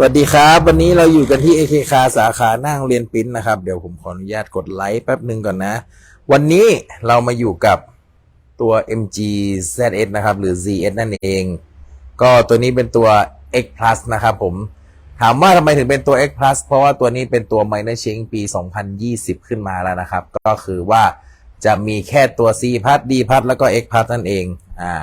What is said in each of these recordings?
สวัสดีครับ วันนี้เราอยู่กันที่ AK คาสาขาหน้าโรงเรียนปิ้นนะครับ เดี๋ยวผมขออนุญาตกดไลค์แป๊บหนึ่งก่อนนะ วันนี้เรามาอยู่กับตัว MG ZS นะครับ หรือ ZS นั่นเอง ก็ตัวนี้เป็นตัว X Plus นะครับผม ถามว่าทำไมถึงเป็นตัว X Plus เพราะว่าตัวนี้เป็นตัว Minor Change ปี 2020 ขึ้นมาแล้วนะครับ ก็คือว่าจะมีแค่ตัว C Plus D Plus แล้วก็ X Plus นั่นเอง อ่า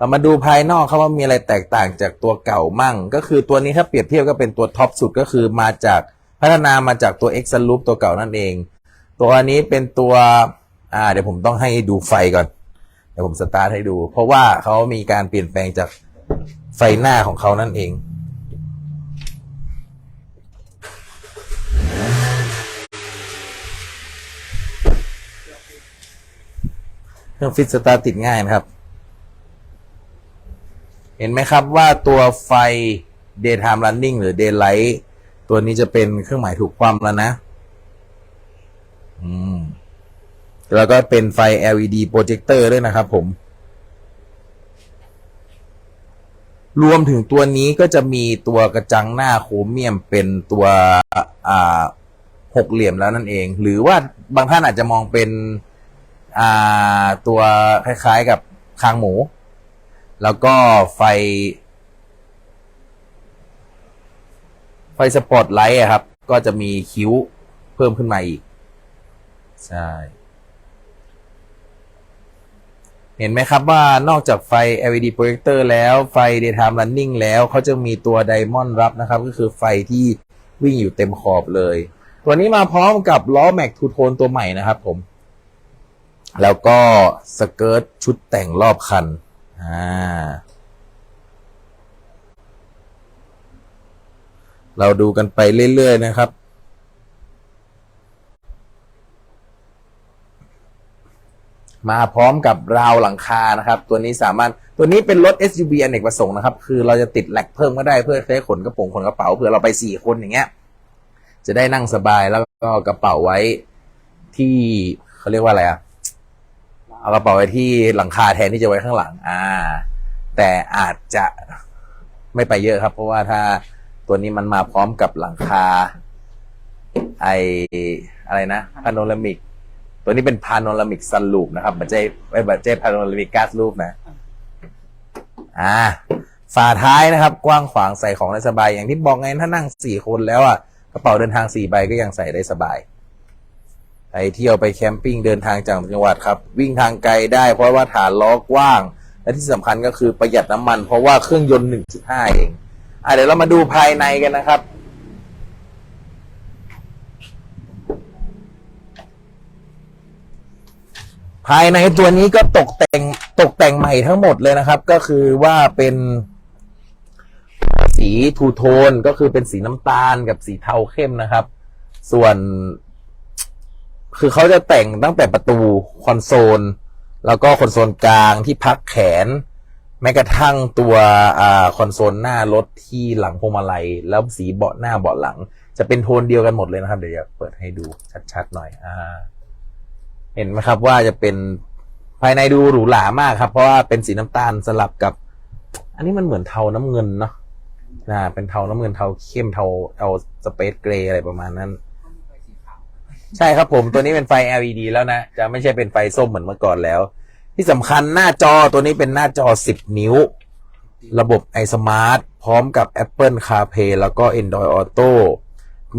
เรามาดูภายนอกครับว่ามีอะไรแตกต่างจากตัวเก่ามั่ง ก็คือตัวนี้ถ้าเปรียบเทียบก็เป็นตัวท็อปสุดก็คือมาจากพัฒนามาจากตัว X l o o p ตัวเก่านั่นเอง ตัวนี้เป็นตัวอ่าเดี๋ยวผมต้องให้ดูไฟก่อน เดี๋ยวผมสตาร์ทให้ดู เพราะว่าเขามีการเปลี่ยนแปลงจากไฟหน้าของเขานั่นเองเครื่องฟิตสตาร์ติดง่ายนะครับ เห็นไหมครับว่าตัวไฟ daytime running หรือ daylight ตัวนี้จะเป็นเครื่องหมายถูกความแล้วนะ อืม แล้วก็เป็นไฟ LED projector ด้วยนะครับผม รวมถึงตัวนี้ก็จะมีตัวกระจังหน้าโครเมียมเป็นตัวอ่าหกเหลี่ยมแล้วนั่นเอง หรือว่าบางท่านอาจจะมองเป็น อ่า ตัวคล้ายๆกับคางหมู แล้วก็ไฟ ไฟสปอตไลท์ครับ ก็จะมีคิ้วเพิ่มขึ้นมาอีก ใช่ เห็นไหมครับว่านอกจากไฟ LED projector แล้วไฟ daytime running แล้วเขาจะมีตัวไดมอนด์รับนะครับ ก็คือไฟที่วิ่งอยู่เต็มขอบเลย ตัวนี้มาพร้อมกับล้อแม็กทูโทนตัวใหม่นะครับผม แล้วก็สเกิร์ตชุดแต่งรอบคัน อ่า เราดูกันไปเรื่อย ๆ นะครับ มาพร้อมกับราวหลังคานะครับ ตัวนี้สามารถตัวนี้เป็นรถ SUV อเนกประสงค์นะครับ คือเราจะติดแหลกเพิ่มก็ได้เพื่อใช้ขนกระโปรงขนกระเป๋าเผื่อเราไปสี่คนอย่างเงี้ย จะได้นั่งสบายแล้วก็กระเป๋าไว้ที่เขาเรียกว่าอะไรอะ เอากระเป๋าไว้ที่หลังคาแทนที่จะไว้ข้างหลัง อ่า แต่อาจจะไม่ไปเยอะครับ เพราะว่าถ้าตัวนี้มันมาพร้อมกับหลังคา ไออะไรนะพาโนรามิก ตัวนี้เป็นพาโนรามิกซันลูปนะครับมันจะไม่บัจเจพาโนรามิกก๊าซลูปนะ อ่าฝาท้ายนะครับ กว้างขวางใส่ของได้สบาย อย่างที่บอกไงถ้านั่งสี่คนแล้วอะกระเป๋าเดินทางสี่ใบก็ยังใส่ได้สบาย ไปเที่ยวไปแคมปิ้งเดินทางจากจังหวัดครับ วิ่งทางไกลได้เพราะว่าฐานล้อกว้าง และที่สำคัญก็คือประหยัดน้ำมัน เพราะว่าเครื่องยนต์ 1.5 เองอะเดี๋ยวเรามาดูภายในกันนะครับภายในตัวนี้ก็ตกแต่งตกแต่งใหม่ทั้งหมดเลยนะครับ ก็คือว่าเป็นสีทูโทนก็คือเป็นสีน้ำตาลกับสีเทาเข้มนะครับ ส่วน คือเขาจะแต่งตั้งแต่ประตูคอนโซล แล้วก็คอนโซลกลางที่พักแขน แม้กระทั่งตัวอ่าคอนโซลหน้ารถที่หลังพวงมาลัย แล้วสีเบาะหน้าเบาะหลัง จะเป็นโทนเดียวกันหมดเลยนะครับ เดี๋ยวจะเปิดให้ดูชัดๆหน่อย อ่า เห็นไหมครับว่าจะเป็นภายในดูหรูหรามากครับ เพราะว่าเป็นสีน้ำตาลสลับกับ อันนี้มันเหมือนเทาน้ำเงินเนาะอ่าเป็นเทาน้ำเงินเทาเข้มเทาเทาสเปซเกรย์อะไรประมาณนั้น ใช่ครับผมตัวนี้เป็นไฟ LED แล้วนะ จะไม่ใช่เป็นไฟส้มเหมือนเมื่อก่อนแล้ว ที่สำคัญหน้าจอตัวนี้เป็นหน้าจอ 10 นิ้ว ระบบ iSmart พร้อมกับ Apple CarPlay แล้วก็ Android Auto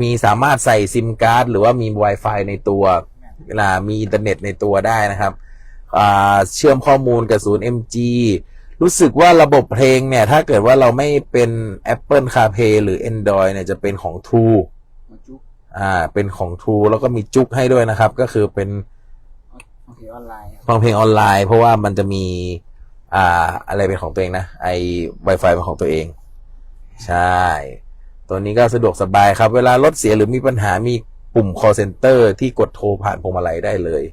มีสามารถใส่ซิมการ์ดหรือว่ามี Wi-Fi ในตัวเวลามีอินเทอร์เน็ตในตัวได้นะครับเชื่อมข้อมูลกับศูนย์ MG รู้สึกว่าระบบเพลงเนี่ย ถ้าเกิดว่าเราไม่เป็น Apple CarPlay หรือ Android เนี่ยจะเป็นของ True อ่า เป็นของ True แล้วก็มีจุกให้ด้วยนะครับ ก็คือเป็นโอเคออนไลน์ฟังเพลงออนไลน์ เพราะว่ามันจะมี อ่า อะไรเป็นของตัวเองนะ ไอ Wi-Fi เป็นของตัวเอง ใช่ ตัวนี้ก็สะดวกสบายครับ เวลารถเสียหรือมีปัญหามีปุ่ม call center ที่กดโทรผ่านพวงมาลัยได้เลย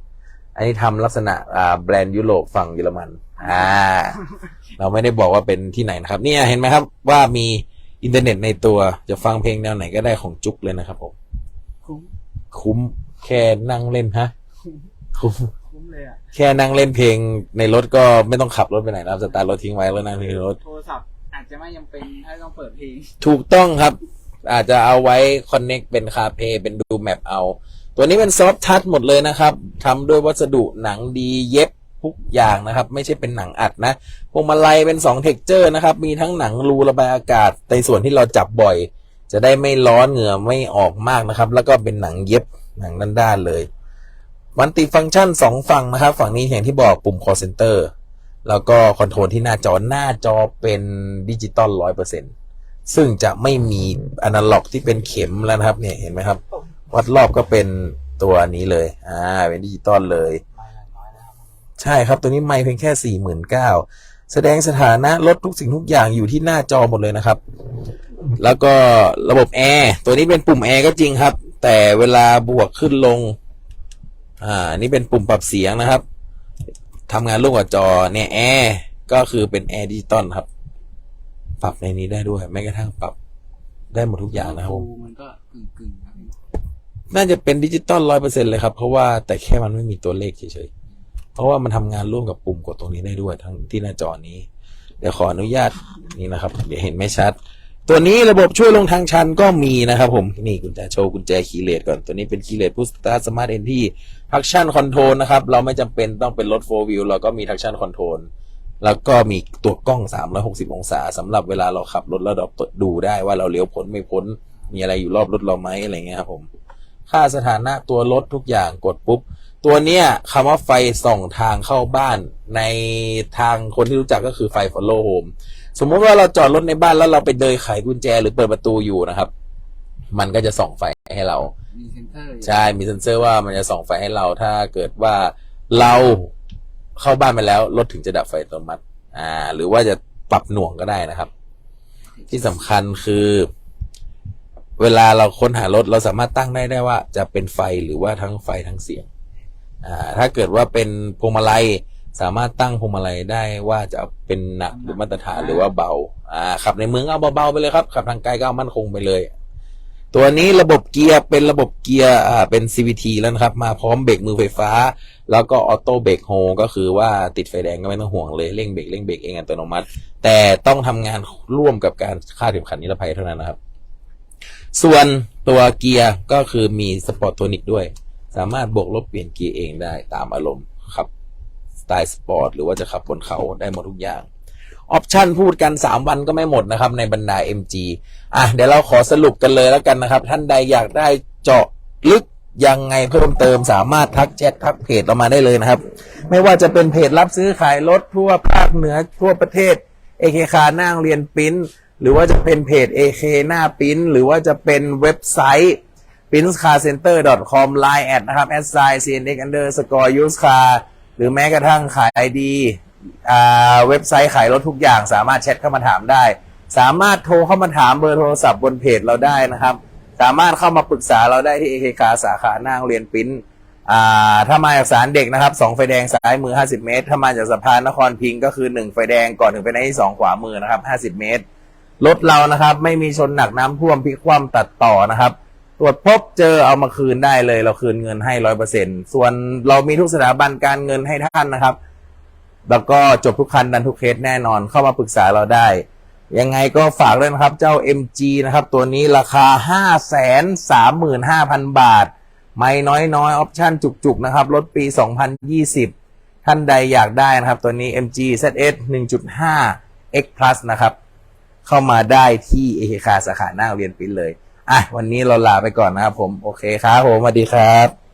อันนี้ทำลักษณะอ่าแบรนด์ยุโรปฝั่งเยอรมัน อ่า เราไม่ได้บอกว่าเป็นที่ไหนนะครับ เนี่ยเห็นไหมครับว่ามีอินเทอร์เน็ตในตัวจะฟังเพลงแนวไหนก็ได้ของจุกเลยนะครับผม คุ้มคุ้มแค่นั่งเล่นฮะ คุ้มคุ้มเลยอะแค่นั่งเล่นเพลงในรถก็ไม่ต้องขับรถไปไหนนะครับสตาร์ทรถทิ้งไว้แล้วนั่งในรถ โทรศัพท์อาจจะไม่ยังเป็นถ้าต้องเปิดเพลงถูกต้องครับ อาจจะเอาไว้คอนเน็กเป็นคาเพเป็นดูแมปเอา ตัวนี้เป็นซอฟทัชหมดเลยนะครับทำด้วยวัสดุหนังดีเย็บทุกอย่างนะครับ ไม่ใช่เป็นหนังอัดนะพวงมาลัยเป็น2เท็กเจอร์นะครับ มีทั้งหนังรูระบายอากาศในส่วนที่เราจับบ่อย จะได้ไม่ร้อนเหงื่อไม่ออกมากนะครับ แล้วก็เป็นหนังเย็บหนังด้านๆเลยมันติฟังก์ชันสองฝั่งนะครับ ฝั่งนี้อย่างที่บอกปุ่ม call center แล้วก็คอนโทรลที่หน้าจอหน้าจอเป็นดิจิตอลร้อยเปอร์เซ็นซึ่งจะไม่มีอนาล็อกที่เป็นเข็มแล้วนะครับ เนี่ยเห็นไหมครับ วัดรอบก็เป็นตัวนี้เลย อ่า เป็นดิจิตอลเลย ใช่ครับ ตัวนี้ไม่เพียงแค่สี่หมื่นเก้าแสดงสถานะลดทุกสิ่งทุกอย่างอยู่ที่หน้าจอหมดเลยนะครับ แล้วก็ระบบแอร์ตัวนี้เป็นปุ่มแอร์ก็จริงครับ แต่เวลาบวกขึ้นลง อ่า นี่เป็นปุ่มปรับเสียงนะครับทำงานร่วมกับจอเนี่ยแอร์ก็คือเป็นแอร์ดิจิตอลครับ ปรับในนี้ได้ด้วยแม้กระทั่งปรับได้หมดทุกอย่างนะครับผมมันก็กึ่งกึ่งๆครับน่าจะเป็นดิจิตอลร้อยเปอร์เซ็นเลยครับ เพราะว่าแต่แค่มันไม่มีตัวเลขเฉยๆ เพราะว่ามันทำงานร่วมกับปุ่มกดตรงนี้ได้ด้วยทั้งที่หน้าจอนี้ เดี๋ยวขออนุญาตนี่นะครับ เดี๋ยวเห็นไม่ชัด ตัวนี้ระบบช่วยลงทางชันก็มีนะครับผม นี่กุญแจโชว์กุญแจคีเลสก่อน ตัวนี้เป็นคีเลสพุสตาสมาร์ทเอนที่ทักชั่นคอนโทรลนะครับ เราไม่จำเป็นต้องเป็นรถโฟวิวเราก็มีทักชั่นคอนโทรลแล้วก็มีตัวกล้อง 360 องศาสำหรับเวลาเราขับรถแล้วเราดูได้ว่าเราเลี้ยวพ้นไม่พ้น มีอะไรอยู่รอบรถเราไหมอะไรเงี้ยครับผม ค่าสถานะตัวรถทุกอย่างกดปุ๊บ ตัวเนี้ยคำว่าไฟส่องทางเข้าบ้านในทางคนที่รู้จักก็คือไฟ follow home สมมติว่าเราจอดรถในบ้านแล้วเราไปเดินไขกุญแจหรือเปิดประตูอยู่นะครับ มันก็จะส่องไฟให้เรา มีเซนเซอร์อยู่ใช่ มีเซ็นเซอร์ว่ามันจะส่องไฟให้เรา ถ้าเกิดว่าเราเข้าบ้านไปแล้วรถถึงจะดับไฟอัตโนมัติ อ่า หรือว่าจะปรับหน่วงก็ได้นะครับ ที่สำคัญคือ เวลาเราค้นหารถเราสามารถตั้งได้ได้ว่า จะเป็นไฟหรือว่าทั้งไฟทั้งเสียง อ่า ถ้าเกิดว่าเป็นพวงมาลัย สามารถตั้งพวงมาลัยได้ว่าจะเป็นหนักหรือมาตรฐานหรือว่าเบาอ่าขับในเมืองเอาเบาๆไปเลยครับขับทางไกลก็เอามั่นคงไปเลย ตัวนี้ระบบเกียร์เป็นระบบเกียร์อ่าเป็น CVT แล้วนะครับ มาพร้อมเบรกมือไฟฟ้า แล้วก็ออโต้เบรกโฮก็คือว่าติดไฟแดงก็ไม่ต้องห่วงเลยเร่งเบรกเร่งเบรกเองอัตโนมัติ แต่ต้องทำงานร่วมกับการคาดเข็มขัดนิรภัยเท่านั้นนะครับ ส่วนตัวเกียร์ก็คือมีสปอร์ตโทนิกด้วย สามารถบวกลบเปลี่ยนเกียร์เองได้ตามอารมณ์ ไตล์สปอร์ตหรือว่าจะขับบนเขาได้หมดทุกอย่างออปชันพูดกัน 3 วันก็ไม่หมดนะครับ ในบรรดา MG อะเดี๋ยวเราขอสรุปกันเลยแล้วกันนะครับ ท่านใดอยากได้เจาะลึกยังไงเพิ่มเติมสามารถทักแชททักเพจเรามาได้เลยนะครับ ไม่ว่าจะเป็นเพจรับซื้อขายรถทั่วภาคเหนือทั่วประเทศ AK คคาหน้าโรงเรียนปิ้นหรือว่าจะเป็นเพจ AK หน้าปิ้นหรือว่าจะเป็นเว็บไซต์ p i n c a r c e n t e r com line แอดนะครับ a d s i g n cnx underscore use car หรือแม้กระทั่งขายไอดีเว็บไซต์ขายรถทุกอย่างสามารถแชทเข้ามาถามได้ สามารถโทรเข้ามาถามเบอร์โทรศัพท์บนเพจเราได้นะครับ สามารถเข้ามาปรึกษาเราได้ที่ AK คาสาขาหน้าโรงเรียนปิ้นถ้ามาจากสารเด็กนะครับสองไฟแดงซ้ายมือ 50 เมตร ถ้ามาจากสะพานนครพิงก็คือ 1 ไฟแดงก่อนถึงไฟแดงที่ 2 ขวามือนะครับ 50 เมตรรถเรานะครับ ไม่มีชนหนักน้ำท่วมพลิกคว่ำตัดต่อนะครับ ตรวจพบเจอเอามาคืนได้เลย เราคืนเงินให้ร้อยเปอร์เซ็นส่วนเรามีทุกสถาบันการเงินให้ท่านนะครับ แล้วก็จบทุกคันดันทุกเคสแน่นอนเข้ามาปรึกษาเราได้ ยังไงก็ฝากด้วยนะครับ เจ้า MG นะครับ ตัวนี้ราคา 5 3 5 0 0 0 บาท ไม่น้อยน้อยออปชั่นจุกๆ นะครับ รถปี 2020 ท่านใดอยากได้นะครับ ตัวนี้ MG ZS 1.5 X Plus นะครับ เข้ามาได้ที่เอเคคาสาขาหน้าเรียนปิ้นเลย อะวันนี้เราลาไปก่อนนะครับผม โอเคครับผมสวัสดีครับ